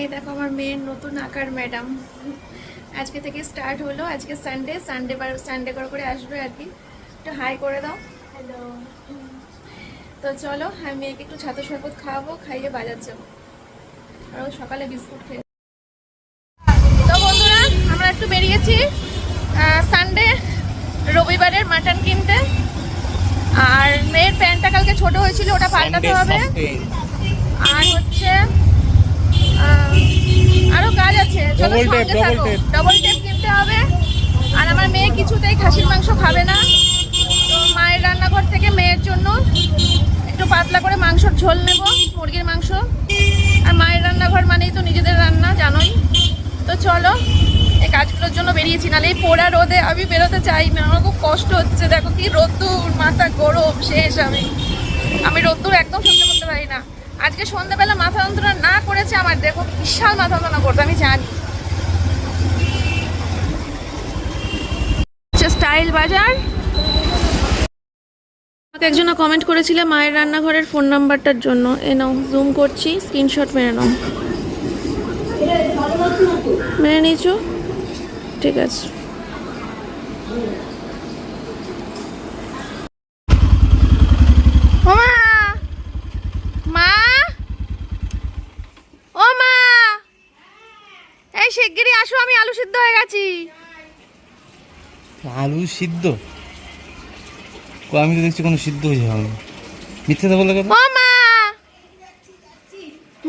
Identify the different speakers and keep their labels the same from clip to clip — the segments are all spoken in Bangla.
Speaker 1: এই দেখো আমার মেয়ের নতুন আঁকার ম্যাডাম। আজকে থেকে স্টার্ট হলো। আজকে সানডে সানডে বার সানডে করে করে আসবে আর কি। একটু হাই করে দাও। হ্যালো তো চলো আমি মেয়েকে একটু ছাতু শরবত খাওয়াবো খাইয়ে বাজার যাব। আর ও সকালে বিস্কুট খেয়ে তো বন্ধুরা আমরা একটু বেরিয়েছি সানডে রবিবারের মাটন কিনতে। আর মেয়ের প্যান্টটা কালকে ছোট হয়েছিল ওটা পাল্টাতে হবে। আর হচ্ছে আরও কাজ আছে। চলো সঙ্গে থাকো. ডবল টেপ কিনতে হবে। আর আমার মেয়ে কিছুতেই খাসির মাংস খাবে না। তো মায়ের রান্নাঘর থেকে মেয়ের জন্য একটু পাতলা করে মাংসর ঝোল নেব মুরগির মাংস। আর মায়ের রান্নাঘর মানেই তো নিজেদের রান্না জানোই। তো চলো এই কাজগুলোর জন্য বেরিয়েছি। নাহলে এই পোড়া রোদে আমি বেরোতে চাই না। আমার খুব কষ্ট হচ্ছে। দেখো কি রোদ্দুর মাথা গরম শেষ আমি। আমি রোদ্দুর একদম সহ্য করতে পারি না। আজকে সন্ধ্যাবেলা মাথা যন্ত্রণা না করেছে আমার, দেখো বিশাল মাথা যন্ত্রণা করতো আমি জানি। স্টাইল বাজার। আমাকে একজন কমেন্ট করেছিল মায়ের রান্নাঘরের ফোন নাম্বারটার জন্য। এ নাও জুম করছি স্ক্রিনশট মেরে নাও। মেরে নিয়েছো? ঠিক আছে ও মা মা ও মা এই শিগগিরই আসো আমি আলু সিদ্ধ হয়ে গেছি।
Speaker 2: আলু সিদ্ধ? আমি তো দেখছি কোনো সিদ্ধ হয়ে যাবে। মিথ্যে তো বলে কেন?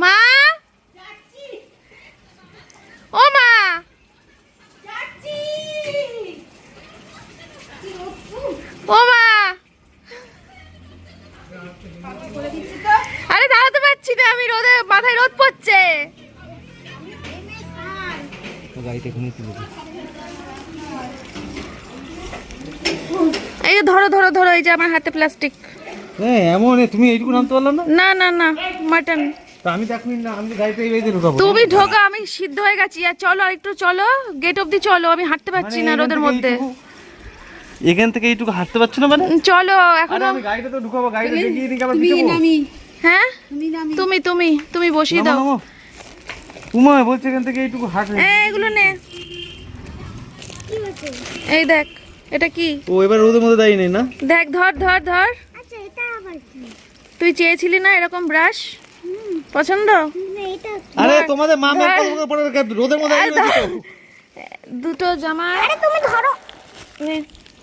Speaker 1: মা ও মা ও মা আরে দাঁড়াতে পারছি না আমি রোদে মাথায় রোদ পড়ছে
Speaker 2: তো গাড়িটা এখানে তুলে
Speaker 1: এই যে ধরো ধরো ধরো এই যে আমার হাতে প্লাস্টিক
Speaker 2: হ্যাঁ এমন তুমি এইটুকু নামতে পারলাম না?
Speaker 1: না না না মাটন
Speaker 2: আমি তো না আমি তো গাড়িটা এই
Speaker 1: তুমি ঢোকা আমি সিদ্ধ হয়ে গেছি। আর চলো আর একটু চলো গেট অবধি চলো আমি হাঁটতে পারছি
Speaker 2: মানে
Speaker 1: না রোদের মধ্যে।
Speaker 2: এখান থেকে এইটুকু হাঁটতে পারছ না মানে?
Speaker 1: চলো এখনও
Speaker 2: আমি গাড়িটা তো ঢুকাবো গাড়িটা দেখিয়ে দিকে আবার
Speaker 1: হ্যাঁ? তুমি তুমি তুমি বসিয়ে দাও।
Speaker 2: উমা বলছে এখান থেকে এইটুকু হাঁট
Speaker 1: এগুলো নে। এই দেখ এটা কি?
Speaker 2: ও এবার রোদের মধ্যে দাঁড়িয়ে নেই না?
Speaker 1: দেখ ধর ধর ধর। তুই চেয়েছিলি না এরকম ব্রাশ? পছন্দ?
Speaker 2: আরে তোমাদের মা
Speaker 1: ধর।
Speaker 2: পরে রোদের মধ্যে
Speaker 1: আরে দুটো জামা। তুমি ধরো।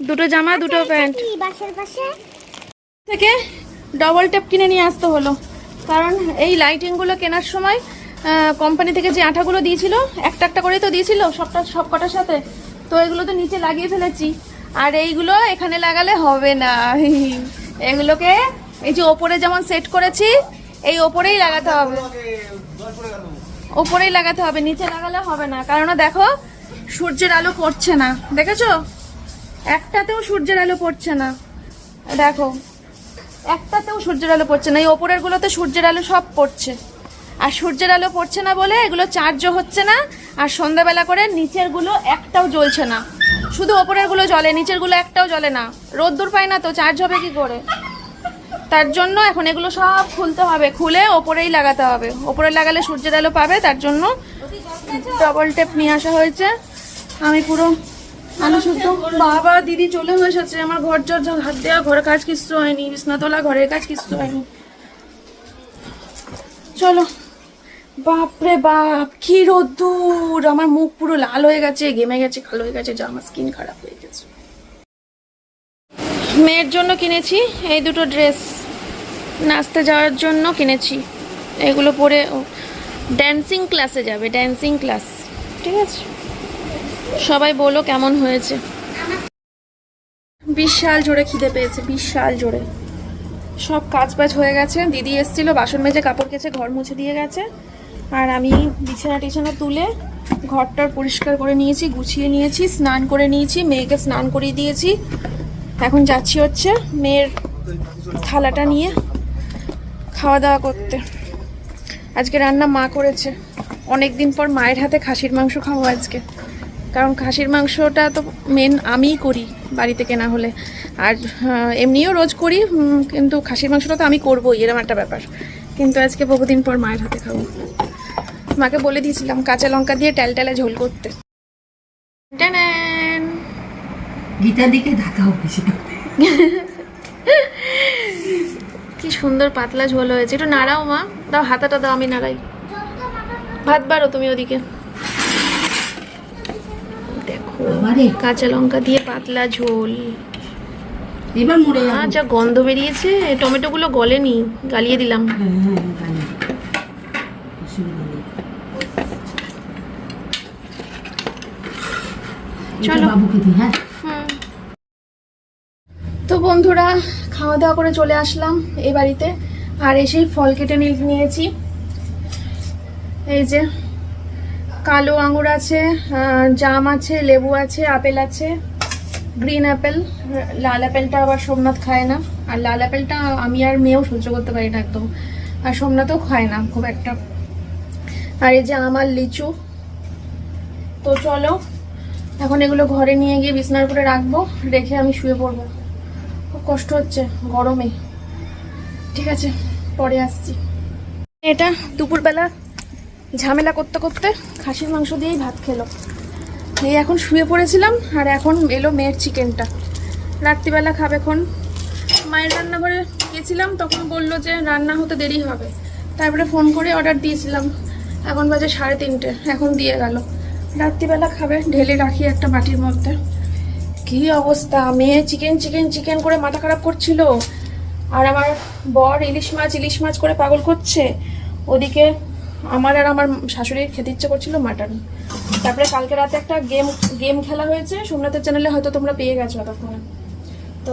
Speaker 1: দুটো জামা দুটো প্যান্ট।
Speaker 3: বাসের পাশে
Speaker 1: থেকে ডবল টেপ কিনে নিয়ে আসতে হলো। কারণ এই লাইটিংগুলো কেনার সময় কোম্পানি থেকে যে আঠাগুলো দিয়েছিল, একটা একটা করেই তো দিয়েছিল সবটা সব কটার সাথে। তো এগুলো তো নিচে লাগিয়ে ফেলেছি। আর এইগুলো এখানে লাগালে হবে না। এগুলোকে এই যে ওপরে যেমন সেট করেছি, এই ওপরেই লাগাতে হবে। ওপরেই লাগাতে হবে, নিচে লাগালে হবে না। কারণ দেখো, সূর্যের আলো পড়ছে না। দেখেছ? একটাতেও সূর্যের আলো পড়ছে না। দেখো, একটাতেও সূর্যের আলো পড়ছে না। এই ওপরের গুলোতে সূর্যের আলো সব পড়ছে। আর সূর্যের আলো পড়ছে না বলে এগুলো চার্জও হচ্ছে না, আর সন্ধ্যাবেলা করে নিচেরগুলো একটাও জ্বলছে না। শুধু ওপরেরগুলো জ্বলে, নিচেরগুলো একটাও জ্বলে না। রোদ্দুর পায় না তো চার্জ হবে কি করে? তার জন্য এখন এগুলো সব খুলতে হবে, খুলে ওপরেই লাগাতে হবে। ওপরে লাগালে সূর্যের আলো পাবে, তার জন্য ডবল টেপ নিয়ে আসা হয়েছে। আমি পুরো আলু শুদ্ধ বাবা, দিদি চলে এসেছে, আমার ঘর জর হাত দেওয়া ঘরের কাজ কিছু হয়নি বিছনা তোলা ঘরের কাজ কিছু হয়নি। চলো। বাপরে বাপ, কি রোদ্দুর। আমার মুখ পুরো লাল হয়ে গেছে, ঘেমে গেছে, কালো হয়ে গেছে যা আমার স্কিন খারাপ হয়ে গেছে। মেয়ের জন্য কিনেছি এই দুটো ড্রেস। নাচতে যাওয়ার জন্য কিনেছি। এগুলো পরে ড্যান্সিং ক্লাসে যাবে ড্যান্সিং ক্লাস ঠিক আছে? সবাই বলো কেমন হয়েছে। বিশাল জোরে খিদে পেয়েছে, বিশাল জোরে। সব কাজ বাজ হয়ে গেছে। দিদি এসেছিল, বাসন মেজে কাপড় কেচে ঘর মুছে দিয়ে গেছে। আর আমি বিছানা টিছানা তুলে ঘরটার পরিষ্কার করে নিয়েছি, গুছিয়ে নিয়েছি, স্নান করে নিয়েছি, মেয়েকে স্নান করিয়ে দিয়েছি। এখন যাচ্ছি হচ্ছে মেয়ের থালাটা নিয়ে খাওয়া দাওয়া করতে। আজকে রান্না মা করেছে। অনেক দিন পর মায়ের হাতে খাসির মাংস খাব আজকে। কারণ খাসির মাংসটা তো মেন আমিই করি বাড়িতে কেনা হলে। আর এমনিও রোজ করি কিন্তু খাসির মাংসটা তো আমি করবোই এরকম একটা ব্যাপার। কিন্তু আজকে বহুদিন পর মায়ের হাতে খাব। মাকে বলে দিয়েছিলাম কাঁচা লঙ্কা দিয়ে ট্যালট্যালে ঝোল করতে।
Speaker 3: দিকে
Speaker 1: কি সুন্দর পাতলা ঝোল হয়েছে। একটু নাড়াও মা। দাও হাতাটা দাও আমি নাড়াই। ভাত বাড়ো তুমি ওদিকে। দেখো কাঁচা লঙ্কা দিয়ে পাতলা ঝোল।
Speaker 3: এবার মরে
Speaker 1: আ যা গন্ধ বেরিয়েছে টমেটোগুলো গলেনি গালিয়ে দিলাম
Speaker 3: হ্যাঁ হ্যাঁ জানি অসুবিধা নেই এটা
Speaker 1: চলো।
Speaker 3: বাবুকে দিই হ্যাঁ।
Speaker 1: হুম। তো বন্ধুরা খাওয়া দাওয়া করে চলে আসলাম এই বাড়িতে। আর এসেই ফল কেটে নিয়ে- নিয়েছি। এই যে কালো আঙুর আছে জাম আছে লেবু আছে আপেল আছে গ্রিন অ্যাপেল লাল অ্যাপেলটা আবার সোমনাথ খায় না। আর লাল অ্যাপেলটা আমি আর মেয়েও সহ্য করতে পারি না একদম। আর সোমনাথও খায় না খুব একটা। আর এই যে আমার লিচু। তো চলো এখন এগুলো ঘরে নিয়ে গিয়ে বিছনার উপরে রাখব, রেখে আমি শুয়ে পড়ব। খুব কষ্ট হচ্ছে, গরমে। ঠিক আছে, পরে আসছি। এটা দুপুরবেলা ঝামেলা করতে করতে খাসির মাংস দিয়েই ভাত খেলো। এই এখন শুয়ে পড়েছিলাম, আর এখন এলো মেয়ের চিকেনটা। রাত্রিবেলা খাবে এখন মায়ের রান্নাঘরে গেছিলাম, তখন বলল যে রান্না হতে দেরি হবে। তারপরে ফোন করে অর্ডার দিয়েছিলাম। এখন বাজে সাড়ে তিনটে, এখন দিয়ে গেল। রাত্রিবেলা খাবে ঢেলে রাখি একটা বাটির মধ্যে। কি অবস্থা? মেয়ে চিকেন চিকেন চিকেন করে মাথা খারাপ করছিল। আর আমার বর ইলিশ মাছ ইলিশ মাছ করে পাগল করছে। ওদিকে আমার আর আমার শাশুড়ির খেতে ইচ্ছে করছিল মাটন। তারপরে কালকে রাতে একটা গেম গেম খেলা হয়েছে। সোমনাথের চ্যানেলে হয়তো তোমরা পেয়ে গেছো ততক্ষণে তো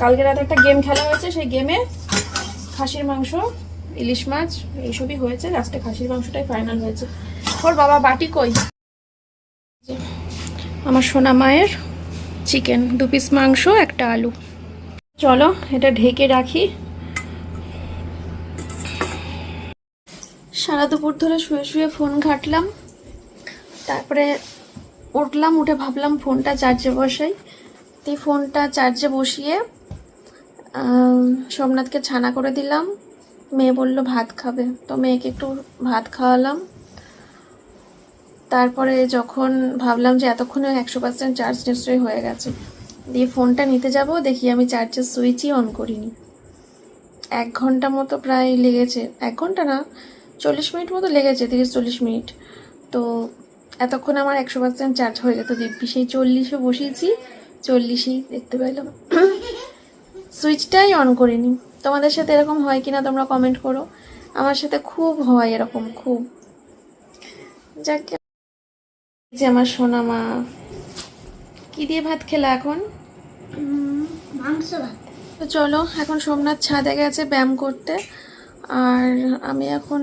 Speaker 1: কালকে রাতে একটা গেম খেলা হয়েছে। সেই গেমে খাসির মাংস, ইলিশ মাছ, এইসবই হয়েছে। লাস্টে খাসির মাংসটাই ফাইনাল হয়েছে। ওর বাবা বাটি কই? আমার সোনা মায়ের চিকেন, দু পিস মাংস, একটা আলু। চলো, এটা ঢেকে রাখি। সারা দুপুর ধরে শুয়ে শুয়ে ফোন ঘাটলাম। তারপরে উঠলাম, উঠে ভাবলাম ফোনটা চার্জে বসাই। দিয়ে ফোনটা চার্জে বসিয়ে সোমনাথকে ছানা করে দিলাম। মেয়ে বলল, ভাত খাবে। তো মেয়েকে একটু ভাত খাওয়ালাম। তারপরে যখন ভাবলাম যে এতক্ষণে একশো পার্সেন্ট চার্জ নিশ্চয়ই হয়ে গেছে, দিয়ে ফোনটা নিতে যাব, দেখি আমি চার্জের সুইচই অন করিনি। এক ঘণ্টা মতো প্রায় লেগেছে, এক ঘণ্টা না, চল্লিশ মিনিট মতো লেগেছে, তিরিশ চল্লিশ মিনিট। তো এতক্ষণ আমার একশো পার্সেন্ট চার্জ হয়ে যেত, দিব্যি, সেই চল্লিশে বসিয়েছি চল্লিশেই দেখতে পেলাম। সুইচটাই অন করিনি। তোমাদের সাথে এরকম হয় কি না তোমরা কমেন্ট করো। আমার সাথে খুব হয় এরকম, খুব। যাক যে আমার সোনা মা কি দিয়ে ভাত খেলা এখন?
Speaker 3: মাংস ভাত।
Speaker 1: তো চলো এখন সোমনাথ ছাদে গেছে ব্যায়াম করতে। আর আমি এখন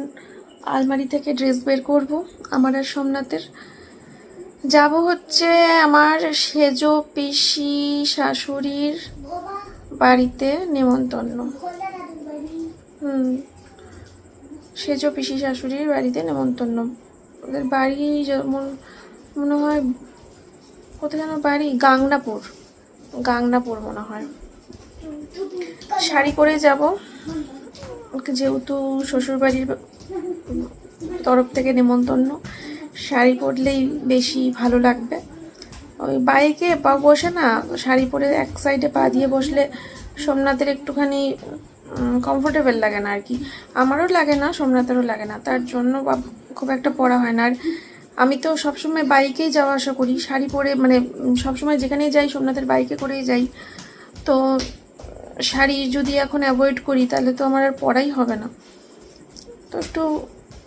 Speaker 1: আলমারি থেকে ড্রেস বের করব আমার আর সোমনাথের। যাব হচ্ছে আমার সেজো পিসি শাশুড়ির বাড়িতে নেমন্তন্ন। হুম সেজো পিসি শাশুড়ির বাড়িতে নেমন্তন্ন। ওদের বাড়ি যেমন মনে হয়, কোথায় যেন বাড়ি? গাংনাপুর। গাংনাপুর মনে হয়। শাড়ি পরে যাব। যেহেতু শ্বশুরবাড়ির তরফ থেকে নেমন্তন্ন, শাড়ি পরলেই বেশি ভালো লাগবে। ওই বাইকে পা বসে না, শাড়ি পরে এক সাইডে পা দিয়ে বসলে সোমনাথের একটুখানি কমফোর্টেবল লাগে না আর কি। আমারও লাগে না, সোমনাথেরও লাগে না। তার জন্য বা খুব একটা পরা হয় না। আর আমি তো সবসময় বাইকেই যাওয়া আসা করি, শাড়ি পরে মানে সবসময় যেখানেই যাই সোমনাথের বাইকে করেই যাই। তো শাড়ি যদি এখন অ্যাভয়েড করি তাহলে তো আমার আর পরাই হবে না। তো একটু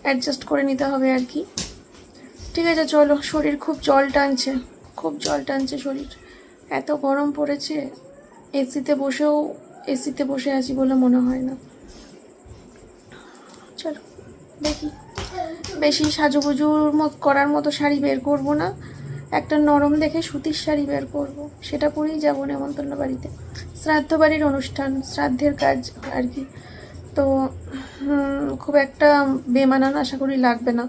Speaker 1: অ্যাডজাস্ট করে নিতে হবে আর কি। ঠিক আছে, চলো, শরীর খুব জল টানছে, খুব জল টানছে শরীর। এত গরম পড়েছে এসিতে বসেও এসিতে বসে আছি বলে মনে হয় না। চলো, দেখি। বেশি সাজুগুজুর মত করার মতো শাড়ি বের করব না। একটা নরম দেখে সুতির শাড়ি বের করব। সেটা পরেই যাব নেমন্তন্ন বাড়িতে। শ্রাদ্ধ বাড়ির অনুষ্ঠান, শ্রাদ্ধের কাজ আর কি। তো খুব একটা বেমানান আশা করি লাগবে না।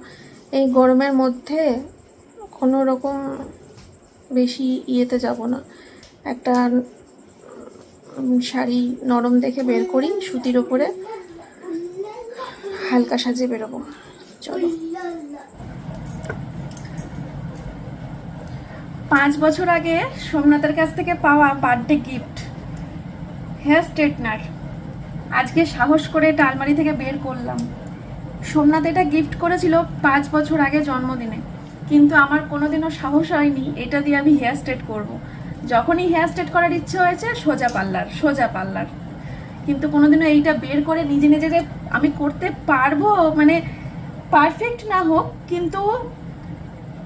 Speaker 1: এই গরমের মধ্যে কোনো রকম বেশি ইয়েতে যাব না। একটা শাড়ি নরম দেখে বের করি, সুতির ওপরে হালকা সাজে বেরোবো। চলো। পাঁচ বছর আগে সোমনাথের কাছ থেকে পাওয়া বার্থডে গিফট। Hair straightener. আজকে সাহস করে এটা আলমারি থেকে বের করলাম। সোমনাথ এটা গিফট করেছিল পাঁচ বছর আগে জন্মদিনে। কিন্তু আমার কোনোদিনও সাহস হয়নি এটা দিয়ে আমি হেয়ার স্ট্রেট করব। যখনই হেয়ার স্ট্রেট করার ইচ্ছে হয়েছে, সোজা পার্লার সোজা পার্লার কিন্তু কোনোদিনও এইটা বের করে নিজে নিজে যে আমি করতে পারব মানে পারফেক্ট না হোক, কিন্তু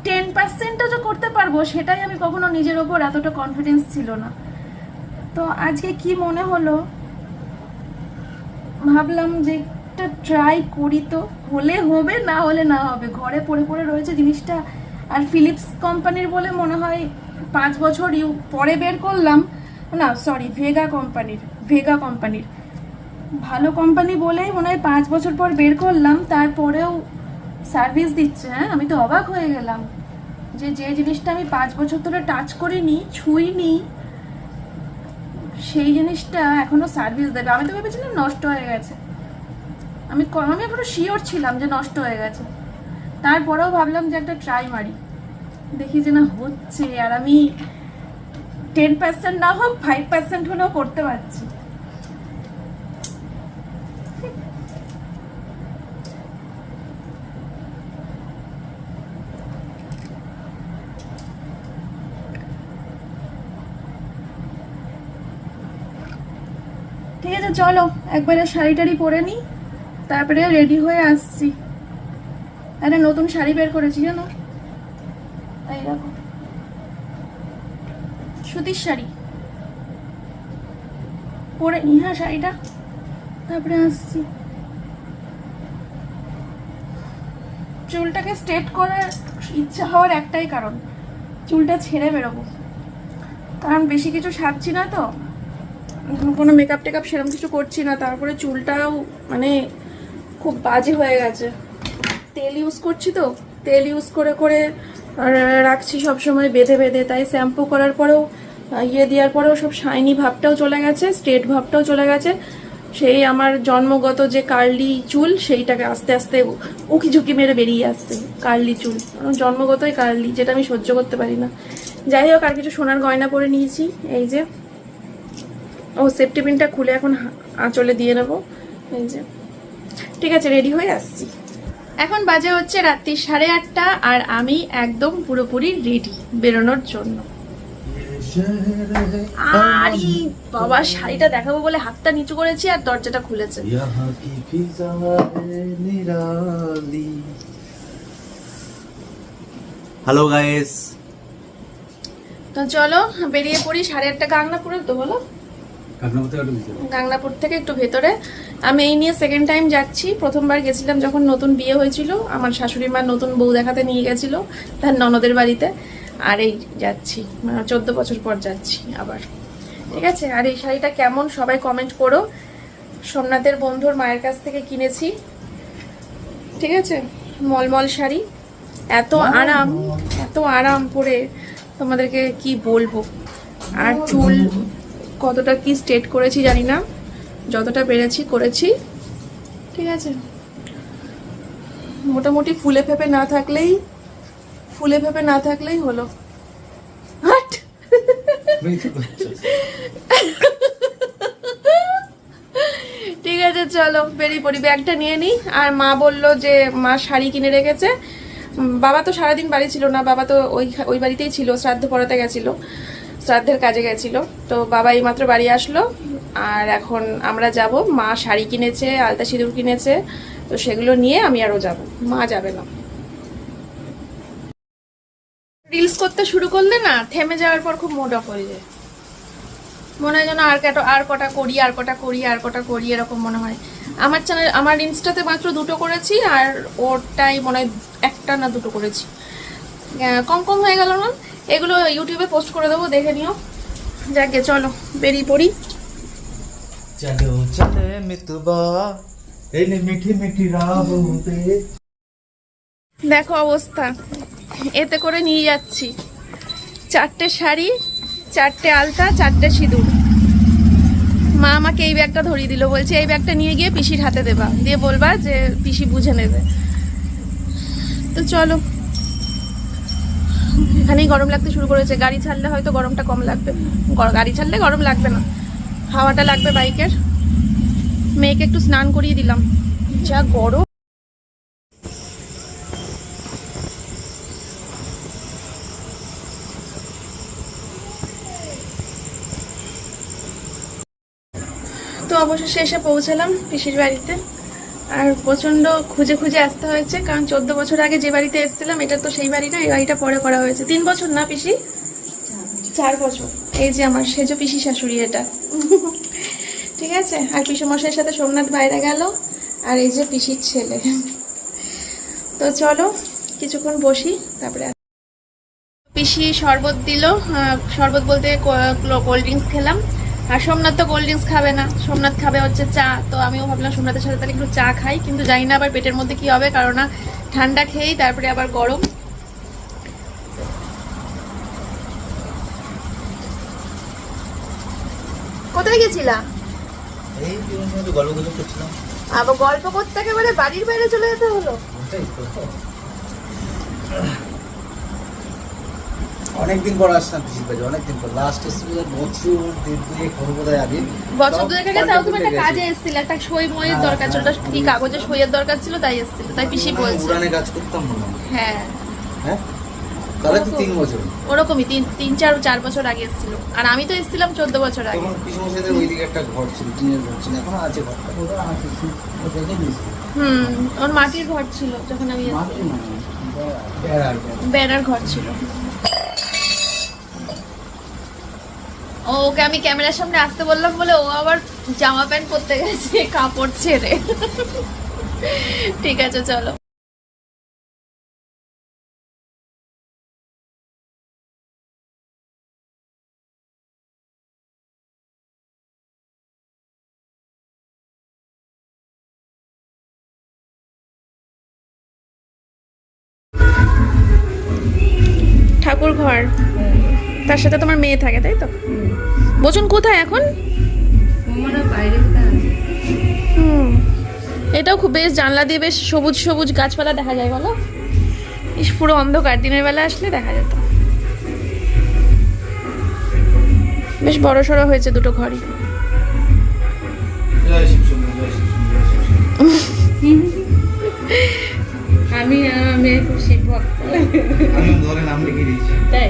Speaker 1: টেন পার্সেন্টও যে করতে পারব, সেটাই আমি কখনো নিজের ওপর এতটা কনফিডেন্স ছিল না। তো আজকে কি মনে হলো? ভাবলাম যে একটা ট্রাই করি তো, হলে হবে, না হলে না হবে। ঘরে পড়ে পড়ে রয়েছে জিনিসটা। আর ফিলিপস কোম্পানির বলে মনে হয় পাঁচ বছর পরে বের করলাম। না সরি ভেগা কোম্পানির ভেগা কোম্পানির। ভালো কোম্পানি বলেই মনে হয় পাঁচ বছর পর বের করলাম, তারপরেও সার্ভিস দিচ্ছে হ্যাঁ? আমি তো অবাক হয়ে গেলাম যে যে জিনিসটা আমি পাঁচ বছর ধরে টাচ করিনি, ছুঁইনি, সেই জিনিসটা এখনও সার্ভিস দেবে। আমি তো ভেবেছিলাম নষ্ট হয়ে গেছে। আমি আমি এখনও শিওর ছিলাম যে নষ্ট হয়ে গেছে। তারপরেও ভাবলাম যে একটা ট্রাই মারি। দেখি যে না হচ্ছে, আর আমি টেন পার্সেন্ট না হোক ফাইভ পার্সেন্ট হলেও করতে পারছি। চলো, একবারে শাড়ি টাড়ি পরে নিই তারপরে রেডি হয়ে আসছি। একটা নতুন শাড়ি বের করেছি, জানো? এই দেখো। সুতির শাড়ি। পরে নি হ্যাঁ শাড়িটা। তারপরে আসছি। চুলটাকে স্ট্রেট করার ইচ্ছা হওয়ার একটাই কারণ, চুলটা ছেড়ে বেরোবো। কারণ বেশি কিছু সাজছি না তো। কোনো মেকআপ টেকআপ সেরকম কিছু করছি না। তারপরে চুলটাও মানে খুব বাজে হয়ে গেছে। তেল ইউজ করছি তো, তেল ইউজ করে করে রাখছি সব সময় বেঁধে বেঁধে। তাই শ্যাম্পু করার পরেও ইয়ে দেওয়ার পরেও সব শাইনি ভাবটাও চলে গেছে স্ট্রেট ভাবটাও চলে গেছে। সেই আমার জন্মগত যে কার্লি চুল, সেইটাকে আস্তে আস্তে উকি ঝুঁকি মেরে বেরিয়ে আসছে কার্লি চুল। জন্মগতই কার্লি যেটা আমি সহ্য করতে পারি না। যাই হোক, আর কিছু সোনার গয়না পরে নিয়েছি, এই যে। ও সেফটি পিনটা খুলে এখন আঁচলে দিয়ে নেব। এই যে। ঠিক আছে রেডি হয়ে আসছি। এখন বাজে হচ্ছে রাত্রি সাড়ে আটটা আর আমি একদম পুরোপুরি রেডি বেরোনোর জন্য। বাবা শাড়িটা দেখাবো বলে হাতটা নিচু করেছি আর দরজাটা খুলেছে।
Speaker 2: হ্যালো গাইস
Speaker 1: তো চলো বেরিয়ে পড়ি সাড়ে আটটা। গাংনা পুরো তো বলো গাংনাপুর থেকে একটু ভেতরে? আমি এই নিয়ে সেকেন্ড টাইম যাচ্ছি। প্রথমবার গেছিলাম যখন নতুন বিয়ে হয়েছিল। আমার শাশুড়ি মা নতুন বউ দেখাতে নিয়ে গেছিল তার ননদের বাড়িতে। আর এই যাচ্ছি মানে চোদ্দ বছর পর যাচ্ছি আবার। ঠিক আছে? আর এই শাড়িটা কেমন? সবাই কমেন্ট করো। সোমনাথের বন্ধুর মায়ের কাছ থেকে কিনেছি। ঠিক আছে? মলমল শাড়ি। এত আরাম এত আরাম পরে তোমাদেরকে কি বলব? আর চুল কতটা কি স্টেট করেছি জানি না। যতটা পেরেছি করেছি। ঠিক আছে। মোটামুটি ফুলে ফেপে না থাকলেই, ফুলে ফেপে না থাকলেই হলো। ঠিক আছে, চলো, বেরিয়ে পড়ি। ব্যাগটা নিয়ে নিই। আর মা বলল যে, মা শাড়ি কিনে রেখেছে। বাবা তো সারাদিন বাড়ি ছিল না। বাবা তো ওই ওই বাড়িতেই ছিল, শ্রাদ্ধ পড়াতে গেছিল। শ্রাদ্ধের কাজে গেছিল। তো বাবা এইমাত্র বাড়ি আসলো আর এখন আমরা যাব। মা শাড়ি কিনেছে, আলতা সিঁদুর কিনেছে, তো সেগুলো নিয়ে আমি আরও যাব। মা যাবে না। রিলস করতে শুরু করলে না থেমে যাওয়ার পর খুব অফ হয়ে যায়। মনে হয় যেন আর কটা আর কটা করি, আর কটা করি, আর কটা করি এরকম মনে হয়। আমার চ্যানেল আমার ইনস্টাতে মাত্র দুটো করেছি আর ওরটাই মনে হয় একটা না দুটো করেছি। কম কম হয়ে গেল না? এগুলো ইউটিউবে পোস্ট করে দেবো দেখে নিও। যাকে চলো বেরিয়ে পড়ি।
Speaker 2: চলো চলে মিঠি মিঠি
Speaker 1: দেখো অবস্থা এতে করে নিয়ে যাচ্ছি। চারটে শাড়ি চারটে আলতা চারটে সিঁদুর। মা আমাকে এই ব্যাগটা ধরিয়ে দিল বলছে এই ব্যাগটা নিয়ে গিয়ে পিসির হাতে দেবা। দিয়ে বলবা যে পিসি বুঝে নেবে। তো চলো এখানেই গরম লাগতে শুরু করেছে। গাড়ি ছাড়লে হয়তো গরমটা কম লাগবে। গাড়ি ছাড়লে গরম লাগবে না। হাওয়াটা লাগবে বাইকের। মেয়েকে একটু স্নান করিয়ে দিলাম। যা গরম। তো অবশেষে এসে পৌঁছালাম পিসির বাড়িতে। আর প্রচণ্ড খুঁজে খুঁজে আসতে হয়েছে কারণ চোদ্দ বছর আগে যে বাড়িতে এসেছিলাম এটা তো সেই বাড়ি না এই বাড়িটা পরে করা হয়েছে। তিন বছর না পিসি? চার বছর। এই যে আমার সেজ পিসি শাশুড়ি এটা। ঠিক আছে? আর পিসমশাইয়ের সাথে সোমনাথ বাইরে গেল আর এই যে পিসির ছেলে। তো চলো কিছুক্ষণ বসি তারপরে পিসি শরবত দিল শরবত বলতে কোল্ড ড্রিঙ্কস খেলাম। আর সোমনাথ তো কোল্ড ড্রিঙ্কস খাবে না। সোমনাথ খাবে হচ্ছে চা। তো আমিও ভাবলাম সোমনাথের সাথে তাহলে একটু চা খাই। কিন্তু জানি না আবার পেটের মধ্যে কি হবে কারণ না ঠান্ডা খেয়েই তারপরে আবার গরম। কোথায় গেছিলা? আবার গল্প করতে একেবারে বাড়ির বাইরে চলে যেতে হলো।
Speaker 2: অনেকদিন পর আসলাম পিসির বাড়ি অনেকদিন পর। লাস্ট এসেছিল বছর দেড় দুই কোনো বোধ হয় আগে।
Speaker 1: বছর দুয়েক আগে তাও তুমি একটা কাজে এসেছিলে একটা সই মইয়ের
Speaker 2: হ্যাঁ,
Speaker 1: দরকার ছিল
Speaker 2: হ্যাঁ।
Speaker 1: কি কাগজে সইয়ের দরকার ছিল তাই এসেছিল তাই পিসি বলছে।
Speaker 2: উড়ানে কাজ করতাম মনে হ্যাঁ।
Speaker 1: হ্যাঁ।
Speaker 2: তাহলে তো তিন বছর।
Speaker 1: ওরকমই তিন তিন চার চার বছর আগে এসেছিল। আর আমি তো এসেছিলাম চোদ্দ বছর আগে।
Speaker 2: তখন পিসমশাইদের ওইদিকে একটা ঘর ছিল টিনের ঘর ছিল এখনও আছে ঘরটা
Speaker 3: আছে
Speaker 1: হুম ওর মাটির ঘর ছিল যখন আমি এসেছিলাম।
Speaker 3: মানে
Speaker 2: বেড়ার
Speaker 1: ঘর ছিল। ওকে আমি ক্যামেরার সামনে আসতে বললাম বলে ও আবার জামা প্যান্ট পরতে গেছে, কাপড় ছেড়ে। ঠিক আছে, চলো। ঠাকুর ঘর তার সাথে তোমার মেয়ে থাকে তাই তো? বচন কোথায় এখন?
Speaker 3: বাইরে
Speaker 1: হুম। এটাও খুব বেশ জানলা দিয়ে বেশ সবুজ সবুজ গাছপালা দেখা যায় বলো? ইস পুরো অন্ধকার দিনের বেলা আসলে দেখা যেত। বেশ বড় সড়ো হয়েছে দুটো ঘরই।
Speaker 3: আমি আমার মেয়ে খুব শিব ভক্ত।
Speaker 2: আমি নাম লিখে দিয়েছি
Speaker 3: তাই?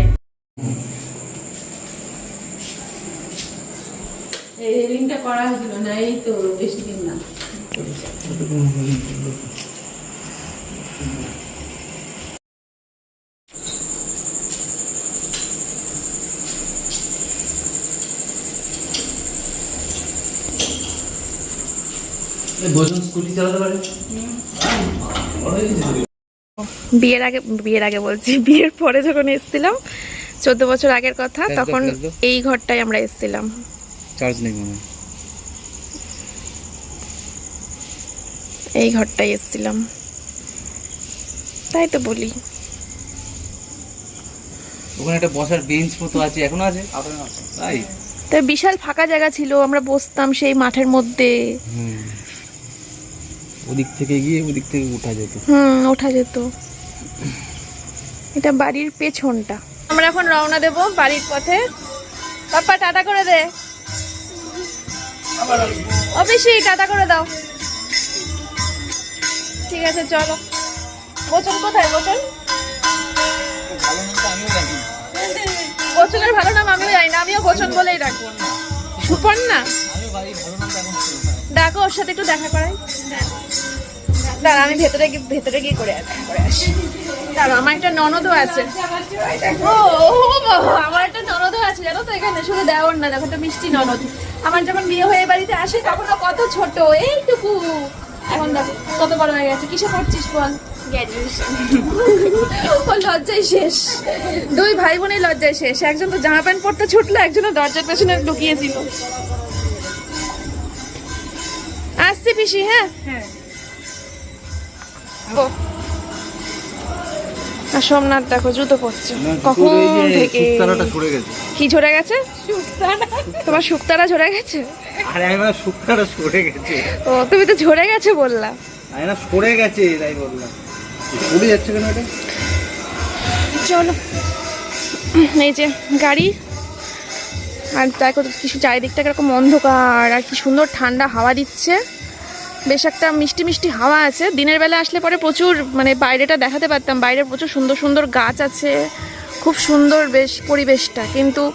Speaker 3: এই করা হয়েছিল না এই তো বেশি দিন না।
Speaker 2: বোঝন স্কুটি চালাতে পারে?
Speaker 1: বিয়ের আগে বিয়ের আগে বলছি বিয়ের পরে যখন এসেছিলাম চোদ্দ বছর আগের কথা তখন এই ঘরটায় আমরা এসেছিলাম।
Speaker 2: চার্জ নেই মনে হয়।
Speaker 1: এই ঘরটায় এসেছিলাম। তাই তো বলি।
Speaker 2: ওখানে একটা বসার বেঞ্চ মতো আছে এখনও আছে? তাই?
Speaker 1: তাই বিশাল ফাঁকা জায়গা ছিল আমরা বসতাম সেই মাঠের মধ্যে।
Speaker 2: ওদিক থেকে গিয়ে ওদিক থেকে উঠা যেত।
Speaker 1: হুম ওঠা যেত। এটা বাড়ির পেছনটা। আমরা এখন রওনা দেব বাড়ির পথে। পাপ্পা টাটা করে দে। অফিসি টাটা করে দাও ঠিক আছে চলো গোচন কোথায় গোচন গোচনের ভালো নাম আমিও জানি না আমিও গোচন বলেই
Speaker 2: নামটা এখন
Speaker 1: ডাকো ওর সাথে একটু দেখা করাই দাঁড়া আমি ভেতরে গিয়ে ভেতরে গিয়ে করে করে আসি দাঁড়া আমার একটা ননদও আছে ও ও বাবা, আমার একটা ননদও আছে জানো তো এখানে শুধু দেওয়ার না দেখো একটা মিষ্টি ননদ আমার যখন বিয়ে হয়ে বাড়িতে আসে তখন কত ছোট এইটুকু। এখন দেখো কত বড় হয়ে গেছে কিসে পড়ছিস বল? ও লজ্জায় শেষ। দুই ভাই বোনের লজ্জায় শেষ। একজন তো জামা প্যান্ট পরতে ছুটলো একজনের দরজার পেছনে লুকিয়েছিল আসছি পিসি হ্যাঁ?
Speaker 3: হ্যাঁ।
Speaker 1: ও। আর সোমনাথ দেখো জুতো পরছে। কখন থেকে? কি ঝরে গেছে? তোমার শুক্তারা ঝরে গেছে?
Speaker 2: আরে আমি না শুক্তাটা সরে গেছে।
Speaker 1: ও তুমি তো ঝরে গেছে বললা
Speaker 2: আমি না সরে গেছে তাই বললাম। উড়ে যাচ্ছে কেন এটা?
Speaker 1: চলো। এই যে গাড়ি। আর দেখো তো কিছু চারিদিকটা কীরকম অন্ধকার আর কি সুন্দর ঠান্ডা হাওয়া দিচ্ছে। বেশ একটা মিষ্টি মিষ্টি হাওয়া আছে। দিনের বেলা আসলে পরে প্রচুর মানে বাইরেটা দেখাতে পারতাম। বাইরে প্রচুর সুন্দর সুন্দর গাছ আছে। খুব সুন্দর বেশ পরিবেশটা। কিন্তু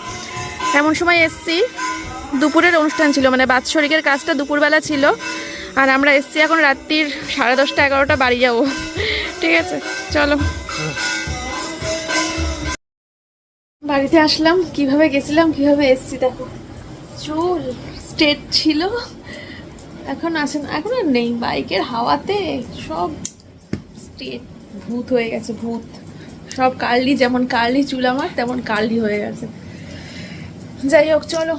Speaker 1: এমন সময় এসছি, দুপুরের অনুষ্ঠান ছিল। মানে বাৎসরিকের কাজটা দুপুরবেলা ছিল। আর আমরা এসছি এখন রাত্রির সাড়ে দশটা এগারোটা বাড়ি যাব। ঠিক আছে, চলো। বাড়িতে আসলাম। কীভাবে গেছিলাম, কীভাবে এসছি দেখো। চুল, স্টেট ছিল। এখন আছে না এখন আর নেই। বাইকের হাওয়াতে সব স্ট্রেট ভূত হয়ে গেছে, ভূত। সব কার্লি, যেমন কার্লি চুল আমার, তেমন কার্লি হয়ে গেছে। যাই হোক, চলো।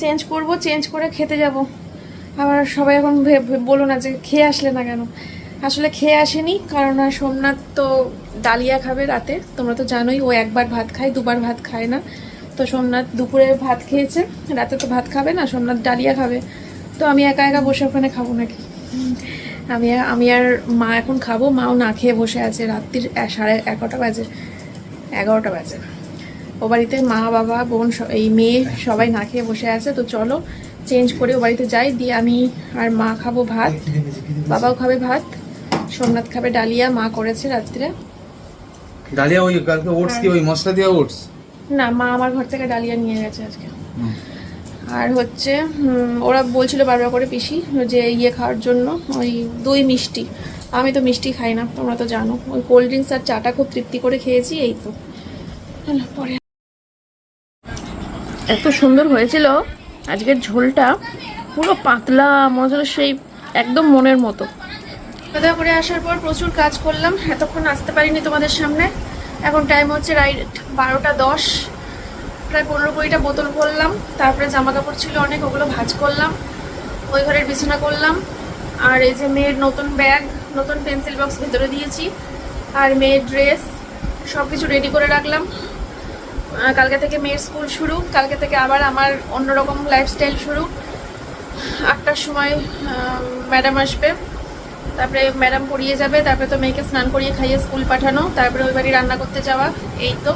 Speaker 1: চেঞ্জ করব চেঞ্জ করে খেতে যাব। আবার সবাই এখন বলো না যে খেয়ে আসলে না কেন। আসলে খেয়ে আসেনি, কারণ সোমনাথ তো ডালিয়া খাবে রাতে। তোমরা তো জানোই, ও একবার ভাত খায়, দুবার ভাত খায় না। তো সোমনাথ দুপুরে ভাত খেয়েছে, রাতে তো ভাত খাবে না, সোমনাথ ডালিয়া খাবে। তো আমি একা একা বসে ওখানে খাব নাকি? আমি আমি আর মা এখন খাব মাও না খেয়ে বসে আছে রাত্রির সাড়ে এগারোটা বাজে এগারোটা বাজে। ও বাড়িতে মা বাবা বোন এই মেয়ে সবাই না খেয়ে বসে আছে তো চলো চেঞ্জ করে ও বাড়িতে যাই দিয়ে আমি আর মা খাব ভাত বাবাও খাবে ভাত সোমনাথ খাবে ডালিয়া মা করেছে রাত্রে।
Speaker 2: ডালিয়া ওই কালকে ওটস কি ওই মশলা দেওয়া ওটস?
Speaker 1: না মা আমার ঘর থেকে ডালিয়া নিয়ে গেছে আজকে। আর হচ্ছে ওরা বলছিল বারবার করে পিসি যে ইয়ে খাওয়ার জন্য ওই দই মিষ্টি। আমি তো মিষ্টি খাই না, তোমরা তো জানো। ওই কোল্ড ড্রিঙ্কস আর চাটা খুব তৃপ্তি করে খেয়েছি, এই তো। পরে। এত সুন্দর হয়েছিল, আজকের ঝোলটা পুরো পাতলা মজা সেই একদম মনের মতো। খাওয়া করে আসার পর প্রচুর কাজ করলাম, এতক্ষণ আসতে পারিনি তোমাদের সামনে। এখন টাইম হচ্ছে রাইট বারোটা দশ। প্রায় পনেরো কুড়িটা বোতল করলাম তারপরে জামা কাপড় ছিল অনেক, ওগুলো ভাঁজ করলাম, ওই ঘরের বিছানা করলাম, আর এই যে মেয়ের নতুন ব্যাগ, নতুন পেন্সিল বক্স ভেতরে দিয়েছি, আর মেয়ের ড্রেস সব কিছু রেডি করে রাখলাম। কালকে থেকে মেয়ের স্কুল শুরু, কালকে থেকে আবার আমার অন্যরকম লাইফস্টাইল শুরু। আটটার সময় ম্যাডাম আসবে, তারপরে ম্যাডাম পড়িয়ে যাবে, তারপরে তো মেয়েকে স্নান করিয়ে খাইয়ে স্কুল পাঠানো, তারপরে ওই বাড়ি রান্না করতে যাওয়া, এই তো।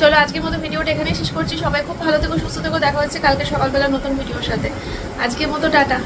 Speaker 1: চলো, আজকের মতো ভিডিওটা এখানেই শেষ করছি। সবাই খুব ভালো থেকো, সুস্থ থেকো। দেখা হচ্ছে কালকে সকালবেলা নতুন ভিডিওর সাথে। আজকের মতো, টাটা।